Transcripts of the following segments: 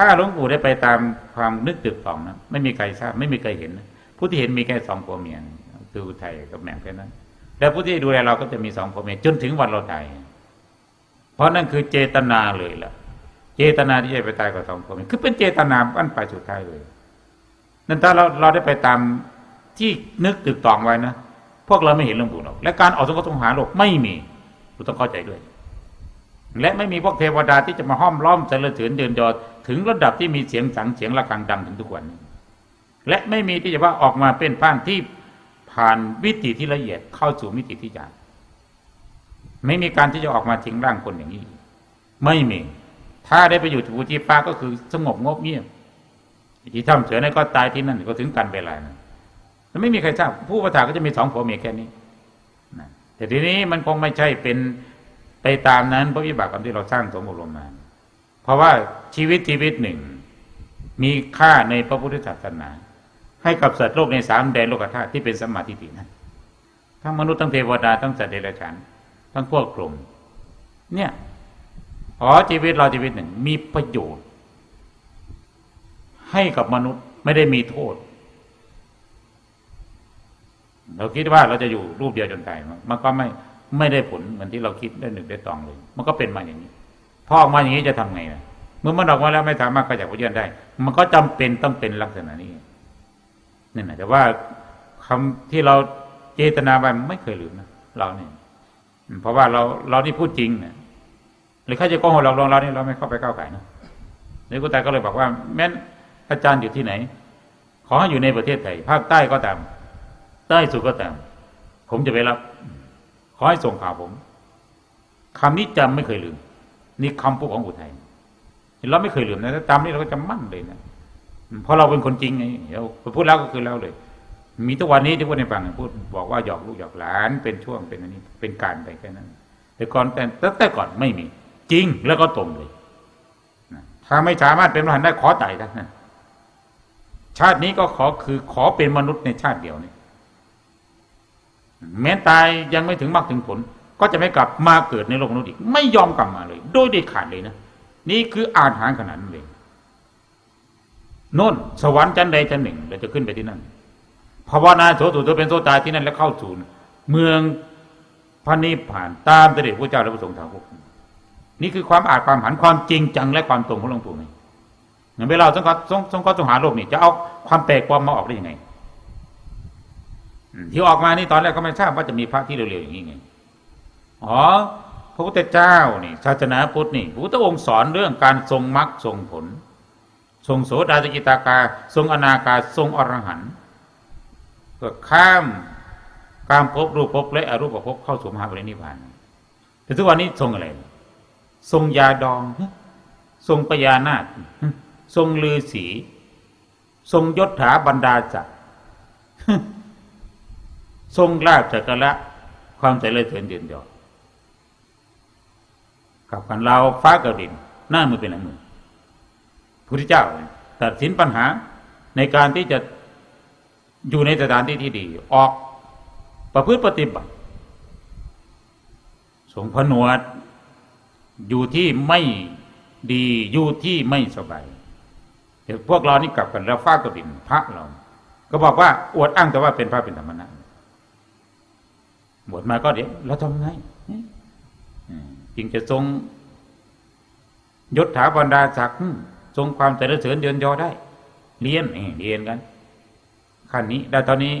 ถ้าหลวงปู่ได้ไปตามความนึกตึกตองนะไม่มีใครทราบไม่มีใครเห็นนะผู้ที่เห็นมีแค่สองผัวเมียคืออุทัยกับแหม่มแค่นั้น แล้วผู้ที่ดูแลเราก็จะมีสองผัวเมียจนถึงวันเราตายเพราะนั่นคือเจตนาเลยล่ะ เจตนาที่จะไปตายกับสองผัวเมียคือเป็นเจตนาอันไปสุดท้ายเลยนั่นถ้าเราเราได้ไปตามที่นึกตึกตองไว้นะพวกเราไม่เห็นหลวงปู่หรอกและการออกสงฆ์สงหาโลกไม่มีเราต้องเข้าใจด้วย และไม่มีพวกเทวดาที่จะมาห้อมล้อมเจริญเถือนเดินยอ ถึงระดับที่มีเสียงสังเสียงระฆังดังถึงทุกวัน และไม่มีที่จะว่าออกมาเป็นผ่านที่ผ่านวิถีที่ละเอียดเข้าสู่มิติที่ยากไม่มีการที่จะออกมาทิ้งร่างคนอย่างนี้ ไม่มี ถ้าได้ไปอยู่ที่ที่ฟ้าก็คือสงบงบเงียบที่ถ้ำเสือนั่นก็ตายที่นั่นก็ถึงกันเวลานั้นแล้วไม่มีใครทราบผู้ประทาก็จะมีสองผัวเมียแค่นี้แต่ทีนี้มันคงไม่ใช่เป็นไปตามนั้นเพราะวิบากกรรมที่เราสร้างสมบูรณ์มา ราะว่าชีวิตชีวิตหนึ่ง มีค่าในพระพุทธศาสนา ให้กับสัตว์โลกในสามแดนโลกธาตุที่เป็นสมมาธิฏฐินั้นทั้งมนุษย์ทั้งเทวดาทั้งสัตว์เดรัจฉานทั้งพวกกลุ่มเนี่ยอ๋อชีวิตเราชีวิตหนึ่ง มีประโยชน์ ให้กับมนุษย์ไม่ได้มีโทษ เราคิดว่าเราจะอยู่รูปเดียวจนตายมันก็ไม่ไม่ได้ผลเหมือนที่เราคิดได้หนึ่งได้ตองเลย มันก็เป็นมาอย่างนี้พอออกมาอย่างนี้จะทำไงนะ เมื่อมันออกมาแล้วไม่สามารถขยับขยื่นได้ มันก็จำเป็นต้องเป็นลักษณะนี้นี่นะแต่ว่าคำที่เราเจตนาไปไม่เคยลืมนะเราเนี่ยเพราะว่าเราเรานี่พูดจริงนะหรือใครจะโกหกเราลองเราเนี่ยเราไม่เข้าไปก้าวไก่นะนี่กุตาก็เลยบอกว่า แม้นอาจารย์อยู่ที่ไหน ขอให้อยู่ในประเทศไทยภาคใต้ก็ตามใต้สุดก็ตาม ผมจะไปรับ ขอให้ส่งข่าวผมคำนี้จำไม่เคยลืม นี่คำพูดของอุทัย เราไม่เคยลืมนะถ้าจำนี่เราก็จะมั่นเลยนะเพราะเราเป็นคนจริงไงเราพูดแล้วก็คือแล้วเลย มีทุกวันนี้ที่พูดในฟังพูดบอกว่าหยอกลูกหยอกหลานเป็นช่วงเป็นอันนี้ เป็นการไปแค่นั้น แต่ก่อนแต่แต่ก่อนไม่มี จริงแล้วก็ตรงเลยถ้าไม่สามารถเป็นพระหันได้ขอตายทั้งนั้นชาตินี้ก็ขอคือขอเป็นมนุษย์ในชาติเดียวนี้แม้ตายยังไม่ถึงมรรคถึงผล ก็จะไม่กลับมาเกิดในโลกมนุษย์อีก ไม่ยอมกลับมาเลย โดยเด็ดขาดเลยนะ นี่คืออาหารขนาดนั้นเลยโน่นสวรรค์ชั้นใดชั้นหนึ่งเราจะขึ้นไปที่นั่นภาวนาโสตุตัวเป็นโสตายที่นั่นแล้วเข้าสู่เมืองพระนิพพานตามเสด็จพระเจ้าและพระสงฆ์ทางพวกนี่คือความอาจความหันความจริงจังและความตรงของหลวงปู่ไงอย่างเวลาสงเคราะห์สงเคราะห์สงหาโลกนี่จะเอาความแปลกปลอมมาออกได้ยังไงที่ออกมานี่ตอนแรกก็ไม่ทราบว่าจะมีพระที่เร็วๆอย่างนี้ไงอ๋อ ระพุทธเจ้านี่ศาสนาพุทธนี่พระพุทธองค์สอนเรื่องการทรงมรรคทรงผล ทรงโสดาสกิตากา ทรงอนาคาทรงอรหันต์ก็ข้ามการพบรูปภพและอรูปภพเข้าสู่มหาปรินิพพานแต่ทุกวันนี้ทรงอะไร ทรงยาดอง ทรงปยานาคทรงลือสี ทรงยศถาบรรดาจักรทรงลาบจักระความใจเลยเถินเดือนยอด กับกันเราฟ้ากับดินหน้ามือเป็นหลังมือพุทธเจ้าตัดสินปัญหาในการที่จะอยู่ในสถานที่ที่ดี ออกประพฤติปฏิบัติทรงผนวด อยู่ที่ไม่ดีอยู่ที่ไม่สบายแต่พวกเรานี่กลับกันแล้วฟ้ากับดินพระเรา ก็บอกว่าอวดอ้างแต่ว่าเป็นพระเป็นธรรมนะบวชมาก็เดี๋ยวเราทำไง จึงจะทรงยศถาบรรดาศักดิ์ทรงความเจริญเสริญเดือนยอได้ เรียนเรียนกันขั้นนี้ได้ตอนนี้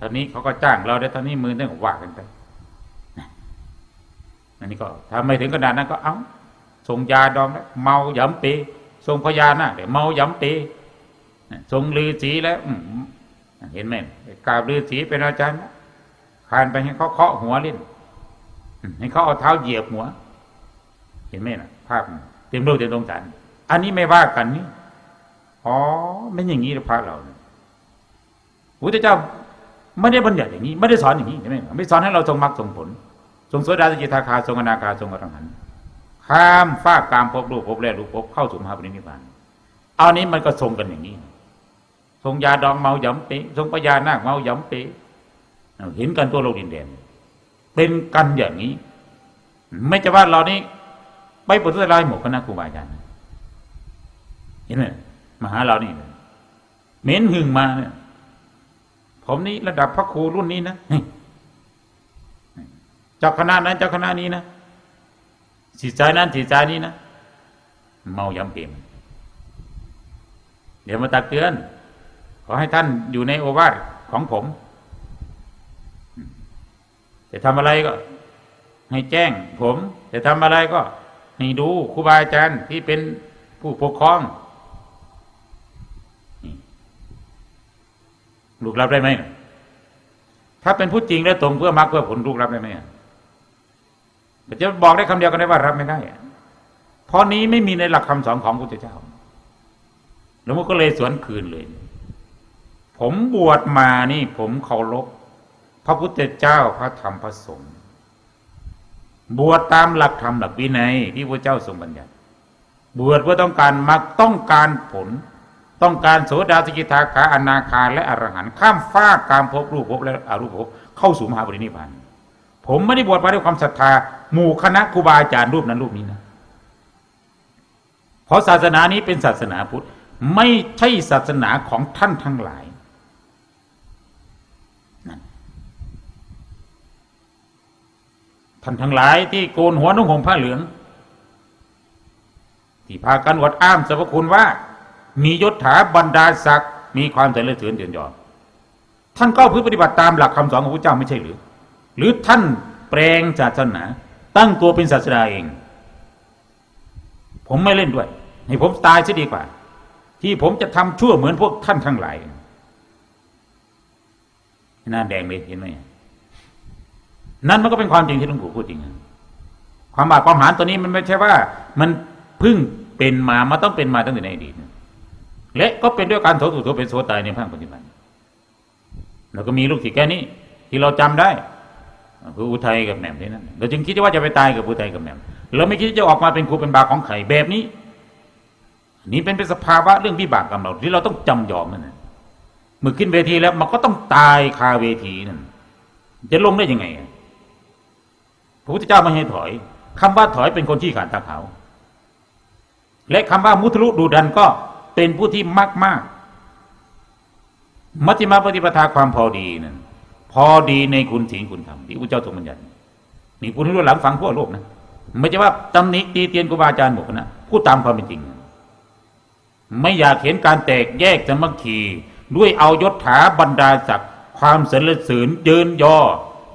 ตอนนี้เขาก็จ้างเราได้ตอนนี้มือต้องว่ากันไปอันนี้ก็ถ้าไม่ถึงขนาดนั้นก็เอาทรงยาดองแล้วเมาหยำเปทรงพญานาคเดี๋ยวเมาหยำเปทรงลือสีแล้วเห็นไหมกาบลือสีเป็นอาจารย์คานไปให้เขาเคาะหัวเล่น ให้เขาเอาเท้าเหยียบหัว เห็นไหมนะภาพเต็มโลกเต็มดวงจันทร์อันนี้ไม่ว่ากันนี่อ๋อไม่อย่างนี้พระเราเนี่ยพระเจ้าไม่ได้บัญญัติอย่างนี้ ไม่ได้สอนอย่างนี้ใช่ไหมไม่สอนให้เราทรงมรรคทรงผล ทรงโสดาสกิทาคาทรงอนาคาทรงอรหันต์ข้ามฟากกามภพรูปภพแรกรูปภพเข้าสู่มหาปรินิพพานเอานี้มันก็ทรงกันอย่างนี้ ทรงยาดองเมาหยำเปทรงปยานาคเมาหยำเปเห็นกันตัวโลกดินแดน เป็นกันอย่างนี้ ไม่จะว่าเรานี่ไม่ปฏิเสธหมดคณะครูบาอาจารย์เห็นไหมมาหาเรานี่เหม็นหึงมาเนี่ยผมนี่ระดับพระครูรุ่นนี้นะเจ้าคณะนั้นเจ้าคณะนี้นะสีใจนั้นสีใจนี้นะเมายำเกมเดี๋ยวมาตักเตือน ขอให้ท่านอยู่ในโอวาทของผม จะทำอะไรก็ ให้แจ้ง ผมจะทำอะไรก็ ให้ดูครูบาอาจารย์ที่เป็นผู้ปกครองลูกรับได้ไหมถ้าเป็นผู้จริงและตรงเพื่อมรรคเพื่อผลลูกรับได้ไหมจะบอกได้คำเดียวกันได้ว่ารับไม่ได้เพราะนี้ไม่มีในหลักคำสอนของพระพุทธเจ้าแล้วมันก็เลยสวนคืนเลย ผมบวชมานี่ ผมเคารพ พระพุทธเจ้าพระธรรมพระสงฆ์บวชตามหลักธรรมหลักวินัยที่พระเจ้าทรงบัญญัติ บวชเพื่อต้องการมรรคต้องการผล ต้องการโสดาสกิทาคาอนาคาและอรหันต์ข้ามฟ้ากการพบรูปภพและอรูปภพเข้าสู่มหาปรินิพพานผมไม่ได้บวชมาด้วยความศรัทธาหมู่คณะครูบาอาจารย์รูปนั้นรูปนี้นะเพราะศาสนานี้เป็นศาสนาพุทธไม่ใช่ศาสนาของท่านทั้งหลายนั่น ท่านทั้งหลายที่โกนหัวนุ่งห่มผ้าเหลือง ที่พากันวัดอ้ามสรรพคุณว่า มียศถาบรรดาศักดิ์มีความเจริญเถือนเดือนยอดท่านก็พื้นปฏิบัติตามหลักคำสอนของพระเจ้าไม่ใช่หรือ หรือท่านแปลงศาสนา ตั้งตัวเป็นศาสดาเอง ผมไม่เล่นด้วย ให้ผมตายซะดีกว่า ที่ผมจะทำชั่วเหมือนพวกท่านทั้งหลายหน้าแดงเลยเห็นไหม นั่นมันก็เป็นความจริงที่หลวงปู่พูดจริงความบาปความหานตัวนี้มันไม่ใช่ว่า มันพึ่งเป็นมามาต้องเป็นมาตั้งแต่ในอดีตและก็เป็นด้วยการโถถูโถเป็นโสตายในภาคปัจจุบันเราก็มีลูกศิษย์แค่นี้ ที่เราจำได้คืออุทัยกับแหม่มที่นั้นเราจึงคิดว่าจะไปตายกับอุทัยกับแหม่มเราไม่คิดจะออกมาเป็นครูเป็นบาของไข่แบบนี้ นี่เป็นเป็นสภาวะเรื่องวิบากกรรมเราที่เราต้องจำยอมนั่นเมื่อขึ้นเวทีแล้วมันก็ต้องตายคาเวทีนั่นจะลงได้ยังไง พระพุทธเจ้าไม่ให้ถอยคำว่าถอยเป็นคนที่ขาดตาขาวและคำว่ามุทะลุดูดันก็เป็นผู้ที่มากมากมัชฌิมาปฏิปทาความพอดีนั่นพอดีในคุณศีลคุณธรรมที่พระเจ้าทรงบัญญัตินี่คุณรู้หลังฟังพวกโลกนะไม่ใช่ว่าตำหนิตีเตียนครูบาอาจารย์หมดนะพูดตามความเป็นจริง ไม่อยากเห็นการแตกแยกสมัคคีด้วยเอายศถาบรรดาศักดิ์ความเสริญเสริญเยินยอ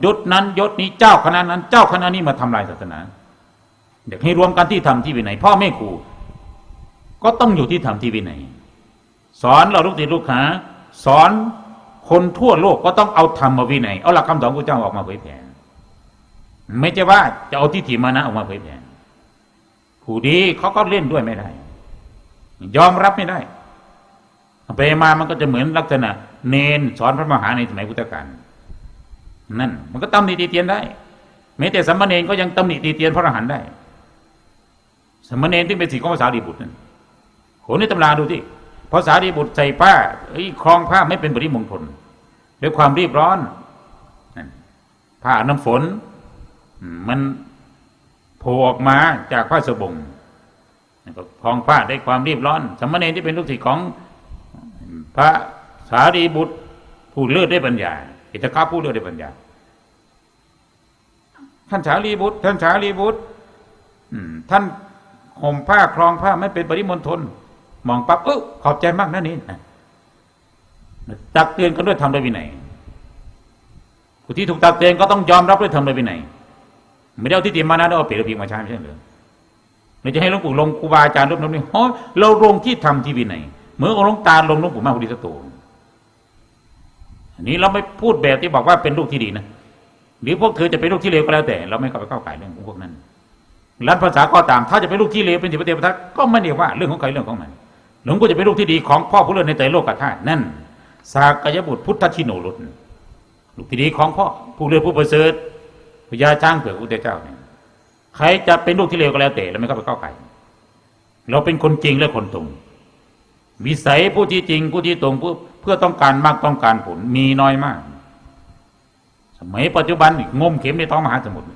ยศนั้นยศนี้เจ้าคณะนั้น เจ้าคณะนี้มาทำลายศาสนาอยากให้รวมกันที่ทำที่วินัยพ่อแม่ครูก็ต้องอยู่ที่ทำที่วินัยสอนเราลูกศิษย์ลูกหาสอนคนทั่วโลกก็ต้องเอาธรรมวินัยเอาหลักคำสอนพระเจ้าออกมาเผยแผ่ไม่ใช่ว่าจะเอาทิฏฐิมานะออกมาเผยแผ่ผู้ดีเขาก็เล่นด้วยไม่ได้ ยอมรับไม่ได้ไปมามันก็จะเหมือนลักษณะ เนนสอนพระมหาในสมัยพุทธกาล นั่น มันก็ตำหนิตีเตียนได้แม้แต่สัมมาเนนก็ยังตำหนิตีเตียนพระอรหันต์ได้สัมมาเนนที่เป็นสิ่งของภาษาดีบุตรนั่นโหในตำราดูที่ภาษาดีบุตรใส่ผ้าไอ้คลองผ้าไม่เป็นบริมงคลด้วยความรีบร้อนผ้าน้ำฝน มันโผล่ออกมาจากผ้าสบงก็คลองผ้าได้ความรีบร้อนสมณเณรที่เป็นลูกศิษย์ของพระสารีบุตรผู้เลือดได้ปัญญาอิทธิาผู้เลือดได้ปัญญา ท่านสารีบุตร ท่านสารีบุตรท่านห่มผ้าคลองผ้าไม่เป็นปริมณฑลมองปั๊บเออขอบใจมากนะนี่ตักเตือนกันด้วยทำด้วยวินัยผู้ที่ถูกตักเตือนก็ต้องยอมรับด้วยทำด้วยวินัยไม่ได้เอาที่ติมานะเอาเปรียบพิมาใช้ไม่ใช่หรือเราจะให้หลวงปู่ลงครูบาอาจารย์รูปนั้นนี่โอ้เราลงที่ทำที่วินัยเหมือนองค์หลวงตาลงหลวงปู่มากพุทธิสตูอันนี้เราไม่พูดแบบที่บอกว่าเป็นลูกที่ดีนะ หรือพวกเธอจะเป็นลูกที่เลวก็แล้วแต่ เราไม่เข้าไปเข้าก่ายเรื่องของพวกนั้นรัฐภาษาก็ตาม ถ้าจะเป็นลูกที่เลวเป็นสิบเทพทักก็ไม่เรียกว่าเรื่องของใครเรื่องของมันหลวงปู่จะเป็นลูกที่ดีของพ่อผู้เลื่อนในใจโลกกธาตุนั่นสากยบุตรพุทธชิโนรุตลูกที่ดีของพ่อผู้เลื่อนผู้ประเสริฐพญาช้างเผือกอุตเจ้าเนี่ยใครจะเป็นลูกที่เลวก็แล้วแต่เราไม่เข้าไปเข้าไก่เราเป็นคนจริงและคนตรงวิสัยผู้ที่จริงผู้ที่ตรงเพื่อต้องการมากต้องการผลมีน้อยมาก สมัยปัจจุบันงมเข็มในท้องมหาสมุทร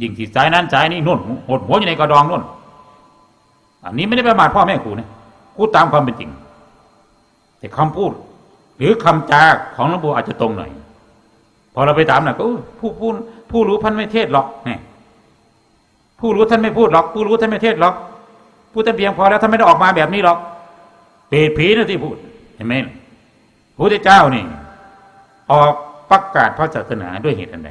ยิ่งที่สายนั้นสายนี้นุ่นหดหัวอยู่ในกระดองนุ่น อันนี้ไม่ได้ประมาทพ่อแม่ครูนะพูดตามความเป็นจริง แต่คำพูด หรือคำจาของหลวงปู่อาจจะตรงหน่อย พอเราไปถามหน่อยก็ผู้ผู้ผู้รู้ท่านไม่เทศหรอกเนี่ยผู้รู้ท่านไม่พูดหรอก ผู้รู้ท่านไม่เทศหรอกพูดแต่เพียงพอแล้วท่านไม่ได้ออกมาแบบนี้หรอกเปรตผีนะที่พูดเห็นไหมพระพุทธเจ้านี่ ออก ประกาศพระศาสนาด้วยเหตุอันใด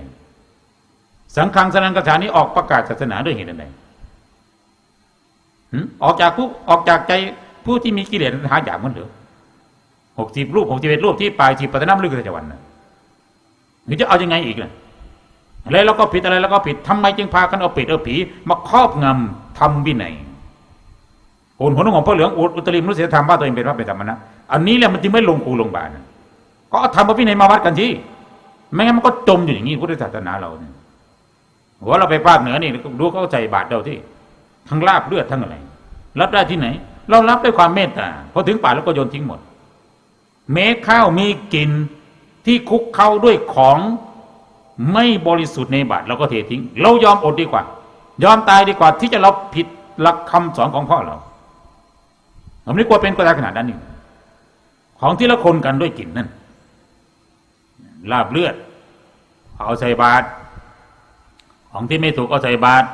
สังฆังสนังกถานี้ออกประกาศศาสนาด้วยเหตุอันใดออกจากผู้ออกจากใจผู้ที่มีกิเลสหาอยากมันเหรือหกสิบรูปหกสิบเอ็ดรูปที่ปลายจีบปัตนามลึกจัวันนะหรือจะเอายังไงอีกล่ะอะไรแล้วก็ผิดอะไรแล้วก็ผิดทำไมจึงพากันเอาป็ดเอาผี มาครอบงำทำวินัยโกนหัวนองของพระเหลืองอุตริมนุษยธรรมว่าตัวเองเป็นพระเป็นธรรมนะอันนี้แหละมันจึงไม่ลงครูลงบาลนะก็เอาธรรมวินัยมาวัดกันที่ ไม่งั้นมันก็จมอยู่อย่างนี้พุทธศาสนาเราเนี่ยหัวเราไปภาคเหนือนี่ดูเขาใจบาทเดียวที่ทั้งลาบเลือดทั้งอะไร รับได้ที่ไหน เรารับด้วยความเมตตาพอถึงป่าแล้วก็โยนทิ้งหมด เมฆข้าวมีกลิ่นที่คุกเข้าด้วยของไม่บริสุทธิ์ในบาตรเราก็เททิ้ง เรายอมอดดีกว่า ยอมตายดีกว่า ที่จะเราผิดหลักคำสอนของพ่อเราผมไม่กลัวเป็นก็ได้ขนาดนั้นนี่ของที่ละคนกันด้วยกลิ่นนั่น ลาบเลือด เอาใส่บาตรของที่ไม่ถูกเอาใส่บาตร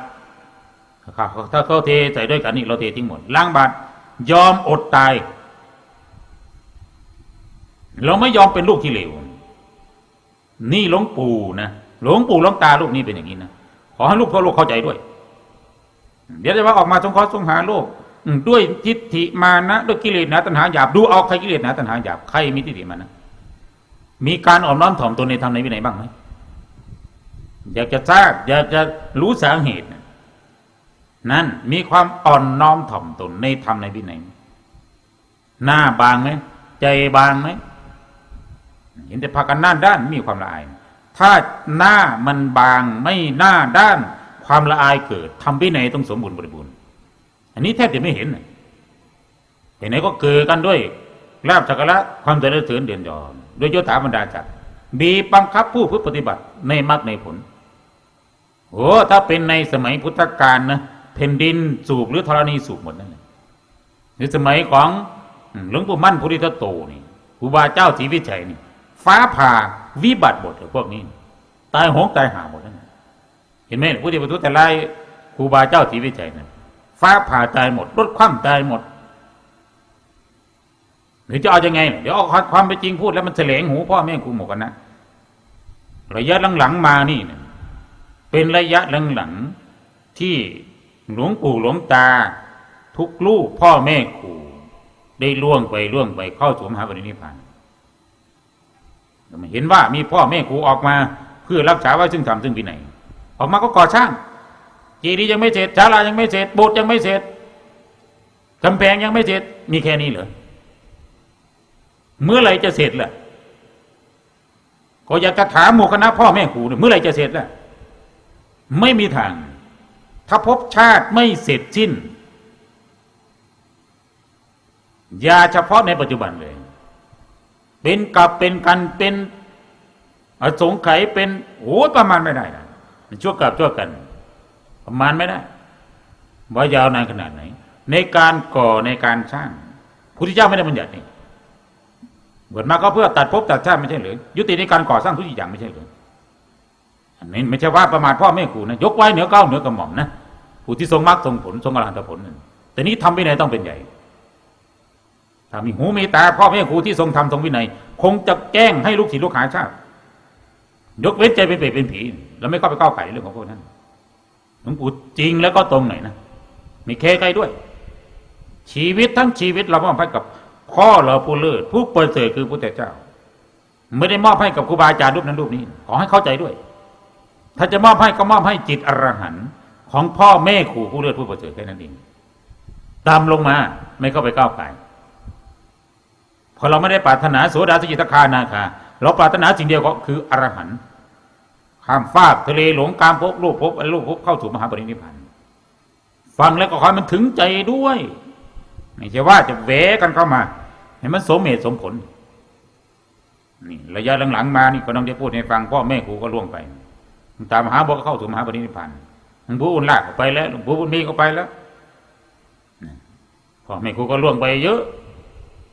ถ้าเขาเทใส่ด้วยกันนี่เราเททิ้งหมดล้างบาตรยอมอดตาย เราไม่ยอมเป็นลูกที่เลวนี่หลวงปู่นะหลวงปู่หลวงตาลูกนี้เป็นอย่างนี้นะขอให้ลูกพ่อลูกเข้าใจด้วย เดี๋ยวจะว่าออกมาสงเคราะห์สงหาโลกด้วยทิฏฐิมานะด้วยกิเลสนาตัณหาหยาบดูเอาใครกิเลสนาตัณหาหยาบใครมีทิฏฐิมานะ มีการอ่อนน้อมถ่อมตนในธรรมในวินัยบ้างไหมอยากจะทราบอยากจะรู้สาเหตุ นั่นมีความอ่อนน้อมถ่อมตนในธรรมในวินัยหน้าบางไหมใจบางไหมเห็นแต่พากันหน้าด้านมีความละอาย ถ้าหน้ามันบางไม่หน้าด้าน ความละอายเกิดทำวินัยต้องสมบูรณ์บริบูรณ์อันนี้แทบจะไม่เห็นเห็นไหนก็เกิดกันด้วยลาบสักการะความเจริญเสริญเด่นยอ นด้วยยศถาบรรดาจักรบีบังคับผู้ผู้ปฏิบัติในมรรคในผลโอ้ถ้าเป็นในสมัยพุทธกาลนะแผ่นดินสูบหรือธรณีสูบหมดนั่นแหละในสมัยของหลวงปู่มั่นพุทธิทโตนี่ครูบาเจ้าศรีวิชัยนี่ ฟ้าผ่าวิบัติหมดเลยพวกนี้ ตายหงตายหาหมดนั่นเห็นไหมผู้ที่ประทุแต่ไล่ครูบาเจ้าศรีวิชัยนั่นฟ้าผ่าตายหมดรถคว่ำตายหมด หรือจะเอาอยัางไง เดี๋ยวเอาความเป็นจริงพูดแล้วมันเสลงหูพ่อแม่ครูหมกกันนะ ระยะหลังๆมานี่เนี่ยเป็นระยะหลังๆที่หลวงปู่หลวงตา ทุกลูกพ่อแม่ครูได้ล่วงไปล่วงไปเข้าสู่มหาปรินิพพานเห็นว่ามีพ่อแม่ครูออกมาเพื่อรักษาไว้ซึ่งธรรมซึ่งวินัยออกมาก็ก่อช่างเจีดียังไม่เสร็จศาลายังไม่เสร็จโบสถ์ยังไม่เสร็จกำแพงยังไม่เสร็จมีแค่นี้เหรอ เมื่อไหร่จะเสร็จล่ะก็อยากจะถามหมู่คณะพ่อแม่ครูเมื่อไหร่จะเสร็จล่ะ ไม่มีทาง ถ้าพบชาติไม่เสร็จสิ้นอย่าเฉพาะในปัจจุบันเลย เป็นกับเป็นกันเป็นอสงไขยเป็นโอ้ประมาณไม่ได้นะชั่วกับชั่วกัน ประมาณไม่ได้ ว่ายาวนานขนาดไหน ในการก่อในการสร้างพุทธเจ้าไม่ได้บัญญัตินี่ บวชมาก็เพื่อตัดภพตัดชาติไม่ใช่หรือยุติในการก่อสร้างทุกอย่างไม่ใช่หรืออันนี้ไม่ใช่ว่าประมาทพ่อแม่ครูนะยกไว้เหนือเก้าเหนือกระหม่อมนะผู้ที่ทรงมรรคทรงผลทรงอรหันตผลนั่นแต่นี้ทำวินัยต้องเป็นใหญ่ถ้ามีหูมีตาพ่อแม่ครูที่ทรงทำทรงวินัย คงจะแกล้งให้ลูกศิษย์ลูกหาชาติยกเว้นใจเป็นเปรตเป็นผี แล้วไม่เข้าไปก้าวไก่เรื่องของพวกนั้นหลวงปู่จริงแล้วก็ตรงหน่อยนะมีเคใครด้วย ชีวิตทั้งชีวิตเรามอบให้กับ พ่อเราผู้เลิศผู้เปิดเผยคือพระเจ้า ไม่ได้มอบให้กับครูบาอาจารย์รูปนั้นรูปนี้ ขอให้เข้าใจด้วย ถ้าจะมอบให้ก็มอบให้จิตอรหันต์ของพ่อแม่ครูผู้เลิศผู้ประเสริฐแค่นั้นเองตามลงมาไม่เข้าไปก้าวไก่พอเราไม่ได้ปรารถนาโสดาสกิตาคานาคาเราปรารถนาสิ่งเดียวก็คืออรหันต์ข้ามฟากทะเลหลงการพบรูปพบรูปพบเข้าสู่มหาปรินิพพานฟังแล้วก็ขอให้มันถึงใจด้วย ไม่ใช่ว่าจะแหวกันเข้ามา ให้มันสมเหตุสมผลนี่ระยะหลังๆมานี่ก็ต้องได้พูดให้ฟังพ่อแม่ครูก็ล่วงไปตามหาบอกเข้าสู่มหาปรินิพพานหลวงปู่อุ่นลากไปแล้วหลวงปู่บุญมีก็ไปแล้วพ่อแม่ครูก็ล่วงไปเยอะ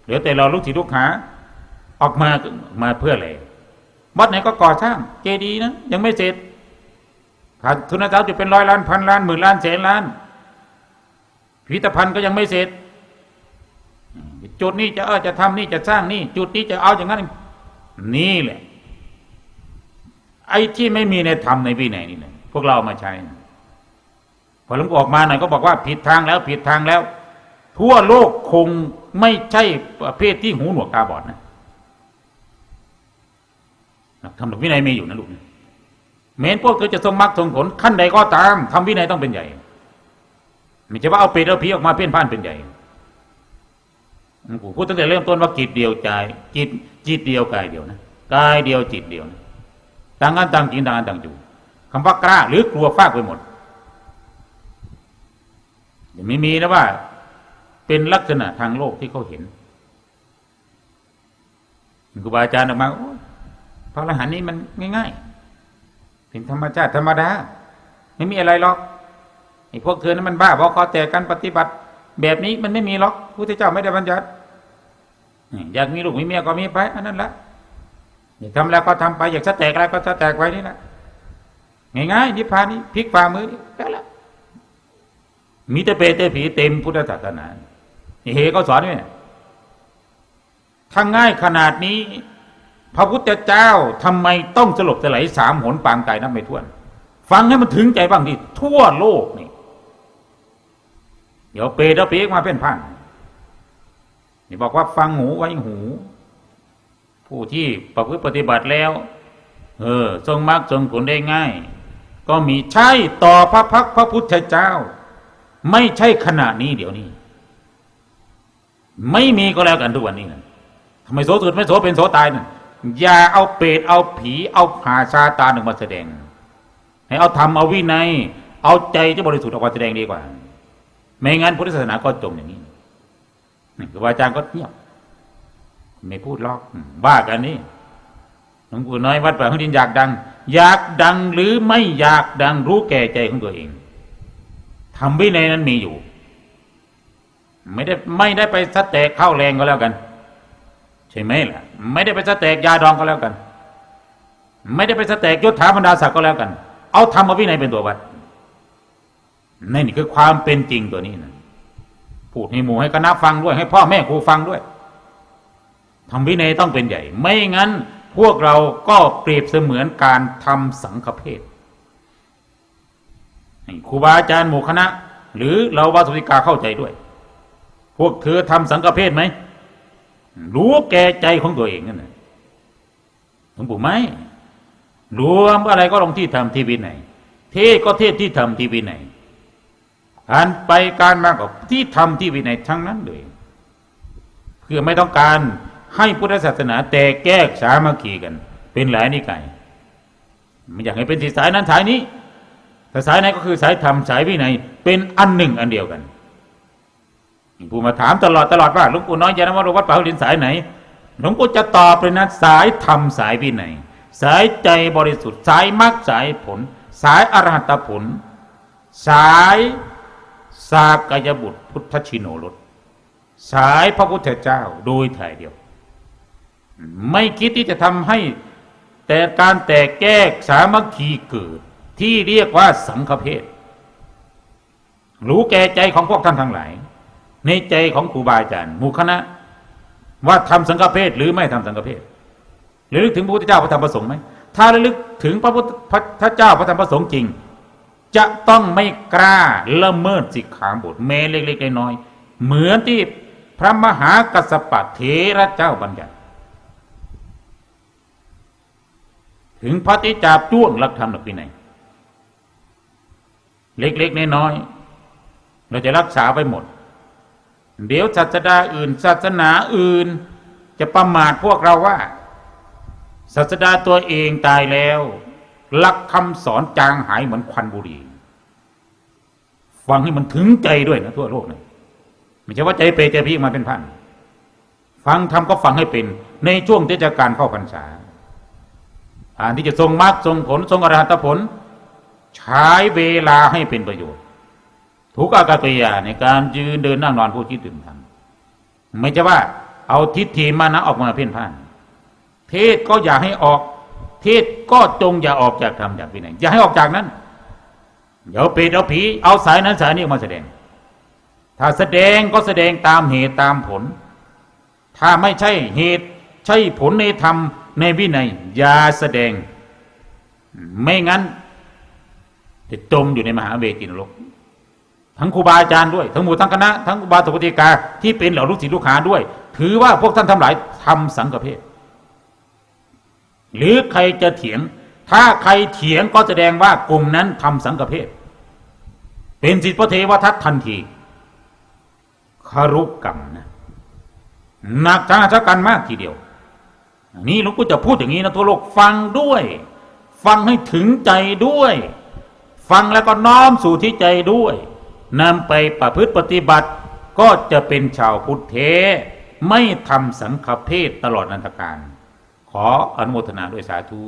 เหลือแต่เราลูกศิษย์ลูกหา ออกมามาเพื่ออะไรวัดไหนก็ก่อสร้าง เจดีย์นะยังไม่เสร็จขาดทุนทรัพย์จะเป็นร้อยล้านพันล้านหมื่นล้านแสนล้านพิพิธภัณฑ์ก็ยังไม่เสร็จ จุดนี้จะเออจะทำนี่จะสร้างนี่ จุดนี้จะเอาอย่างนั้น นี่แหละ ไอ้ที่ไม่มีในธรรมในวินัยนี่แหละพวกเรามาใช้พอหลวงออกมาหน่อยก็บอกว่าผิดทางแล้วผิดทางแล้ว ทั่วโลกคงไม่ใช่ประเภทที่หูหนวกตาบอดนะทำหลักวินัยมีอยู่นะลูกเมนพวกเธอจะทรงมรรคทรงผลขั้นใดก็ตามทำวินัยต้องเป็นใหญ่ไม่ใช่ว่าเอาเปรตเอาผีออกมาเพี้ยนพ่านเป็นใหญ่ พูดตั้งแต่เริ่มต้นว่าจิตเดียวใจจิตจิตเดียวกายเดียวนะกายเดียวจิตเดียวนะต่างกันต่างกินต่างกันต่างอยู่คำว่ากล้าหรือกลัวฟากไปหมดยังไม่มีนะว่า เป็นลักษณะทางโลกที่เขาเห็นครูบาอาจารย์ออกมาพระอรหันต์นี่มันง่ายๆเป็นธรรมชาติธรรมดา ไม่มีอะไรหรอกไอ้พวกเธอนั้นมันบ้าเพราะเขาแต่การปฏิบัติ แบบนี้มันไม่มีหรอกพุทธเจ้าไม่ได้บัญญัติอยากมีลูกมีเมียก็มีไปอันนั้นละอยากทำแล้วก็ทำไปอยากจะแตกอะไรก็จะแตกไว้นี่แหละง่ายๆนิพพานนี่พลิกฝ่ามือนี่แค่ละมีแต่เปรตแต่ผีเต็มพุทธศาสนาเฮเขาสอนไว้เนี่ยถ้าง่ายขนาดนี้ พระพุทธเจ้าทำไมต้องสลบสลายสามหนปางตายนับไม่ถ้วน ฟังให้มันถึงใจบ้างดิทั่วโลกนี่ เดี๋ยวเปรตเอาเปรตมาเป็นพันนี่บอกว่าฟังหูไว้หู ผู้ที่ประพฤติปฏิบัติแล้ว เออทรงมรรคทรงผลได้ง่าย ก็มีใช่ต่อพระพักพระพุทธเจ้า ไม่ใช่ขณะนี้เดี๋ยวนี้ ไม่มีก็แล้วกันทุกวันนี้นะทำไมโสสุดไม่โสเป็นโสตายนั่นอย่าเอาเปรตเอาผีเอาผาชาตาหนึ่งมาแสดง ให้เอาธรรมเอาวินัย เอาใจที่บริสุทธิ์ออกมาแสดงดีกว่า ไม่งั้นพุทธศาสนาก็จมอย่างนี้ครูบาอาจารย์ก็เงียบไม่พูดหรอกว่ากันนี่หลวงปู่น้อยวัดป่าของดินอยากดัง อยากดังหรือไม่อยากดังรู้แก่ใจของตัวเองทำวินัยนั้นมีอยู่ ไม่ได้ไม่ได้ไปสแตกเข้าแรงก็แล้วกัน ใช่ไหมล่ะ ไม่ได้ไปสแตกยาดองก็แล้วกัน ไม่ได้ไปสแตกยศถาบรรดาศักดิ์ก็แล้วกัน เอาธรรมวินัยเป็นตัววัด นี่นี่คือความเป็นจริงตัวนี้นะพูดให้หมู่ให้คณะฟังด้วย ให้พ่อแม่ครูฟังด้วยทำวินัยต้องเป็นใหญ่ ไม่งั้นพวกเราก็เปรียบเสมือนการทำสังฆเพศให้ครูบาอาจารย์หมู่คณะ หรือเราวาสุติกาเข้าใจด้วย พวกเธอทำสังฆเพศไหมรู้แก่ใจของตัวเองนั่นแหละหลวงปู่ไม่รวมอะไรก็ลงที่ทำที่วินัยเทศก็เทศที่ทำที่วินัย การไปการมาก็ที่ทำที่วินัยทั้งนั้นเลยเพื่อไม่ต้องการให้พุทธศาสนาแตกแยกสามัคคีกัน เป็นหลายนิกายไม่อยากให้เป็นสายนั้นสายนี้แต่สายไหนก็คือสายธรรมสายวินัยเป็นอันหนึ่งอันเดียวกันผู้มาถามตลอดตลอดว่าหลวงปู่น้อยยานวโรวัดป่าหินสายไหนหลวงปู่จะตอบเลยนะสายธรรมสายวินัยสายใจบริสุทธิ์สายมรรคสายผล สายอรหัตผล สาย สากยบุตรพุทธชิโนรสสายพระพุทธเจ้าโดยถ่ายเดียว ไม่คิดที่จะทำให้แต่การแตกแยกสามัคคีเกิด ที่เรียกว่าสังฆเพศรู้แก่ใจของพวกท่านทั้งหลาย ในใจของครูบาอาจารย์หมู่คณะ ว่าทำสังฆเพศหรือไม่ทำสังฆเพศหรือลึกถึงพระพุทธเจ้าพระธรรมพระสงฆ์ไหมถ้าระลึกถึงพระพุทธเจ้าพระธรรมพระสงฆ์จริง จะต้องไม่กล้าละเมิดสิกขาบทแม้เล็กๆน้อยๆเหมือนที่พระมหากัสสปะเทระเจ้าบัญญัติ ถึงพระติจาจ้วงหลักธรรมหลักวินัยเล็กๆน้อยๆเราจะรักษาไปหมด เดี๋ยวศาสดาอื่น ศาสนาอื่น จะประมาทพวกเราว่า ศาสดาตัวเองตายแล้ว หลักคำสอนจางหายเหมือนควันบุหรี่ฟังให้มันถึงใจด้วยนะทั่วโลกนะไม่ใช่ว่าใจเปรใจพี่มาเป็นพันฟังทำก็ฟังให้เป็น ในช่วงเทศกาลเข้าพรรษาอ่านที่จะทรงมรรคทรงผลทรงอรหัตผล ใช้เวลาให้เป็นประโยชน์ ทุกอากาศยาในการยืนเดินนั่งนอนพูดคิดดื่มทำไม่ใช่ว่า เอาทิฏฐิมานะออกมาเพ่นพ่าน เทศก็อย่าให้ออก เทศก็จงอย่าออกจากธรรมจากวินัยอย่าให้ออกจากนั้นเดี๋ยวเปรตเอาผีเอาสายนั้นสายนี้มาแสดง ถ้าแสดงก็แสดงตามเหตุตามผล ถ้าไม่ใช่เหตุใช่ผลในธรรมในวินัยอย่าแสดง ไม่งั้นจะจมอยู่ในมหาเวทีนรกทั้งครูบาอาจารย์ด้วย ทั้งหมู่ทั้งคณะ ทั้งอุบาสุปฏิกาที่เป็นเหล่าลูกศิษย์ลูกหาด้วย ถือว่าพวกท่านทั้งหลายทำสังฆเพศ หรือใครจะเถียง ถ้าใครเถียงก็แสดงว่ากลุ่มนั้นทำสังฆเพศเป็นสิทธิพระเทวทัตทันทีคารุกรรมนะหนักทางราชการมากทีเดียวนี่หลวงปู่จะพูดอย่างนี้นะทั่วโลกฟังด้วย ฟังให้ถึงใจด้วย ฟังแล้วก็น้อมสู่ที่ใจด้วยนำไปประพฤติปฏิบัติก็จะเป็นชาวพุทธเทไม่ทำสังฆเพศตลอดนันตการ ขออนุโมทนาด้วยสาธุ